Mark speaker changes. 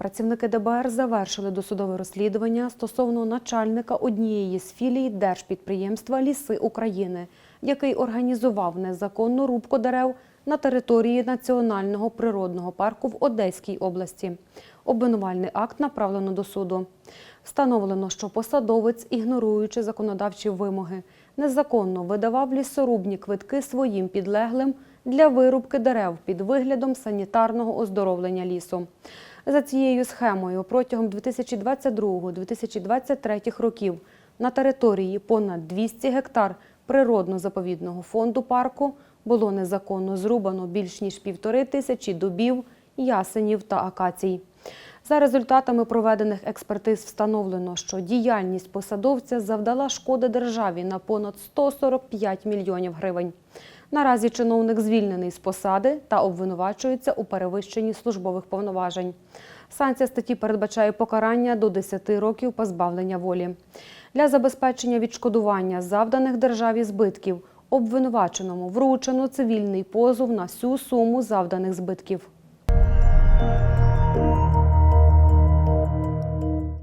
Speaker 1: Працівники ДБР завершили досудове розслідування стосовно начальника однієї з філій держпідприємства Ліси України, який організував незаконну рубку дерев на території Національного природного парку в Одеській області. Обвинувальний акт направлено до суду. Встановлено, що посадовець, ігноруючи законодавчі вимоги, незаконно видавав лісорубні квитки своїм підлеглим для вирубки дерев під виглядом санітарного оздоровлення лісу. За цією схемою протягом 2022-2023 років на території понад 200 гектар природно-заповідного фонду парку було незаконно зрубано більш ніж півтори тисячі дубів, ясенів та акацій. За результатами проведених експертиз встановлено, що діяльність посадовця завдала шкоди державі на понад 145 мільйонів гривень. Наразі чиновник звільнений з посади та обвинувачується у перевищенні службових повноважень. Санкція статті передбачає покарання до 10 років позбавлення волі. Для забезпечення відшкодування завданих державі збитків обвинуваченому вручено цивільний позов на всю суму завданих збитків.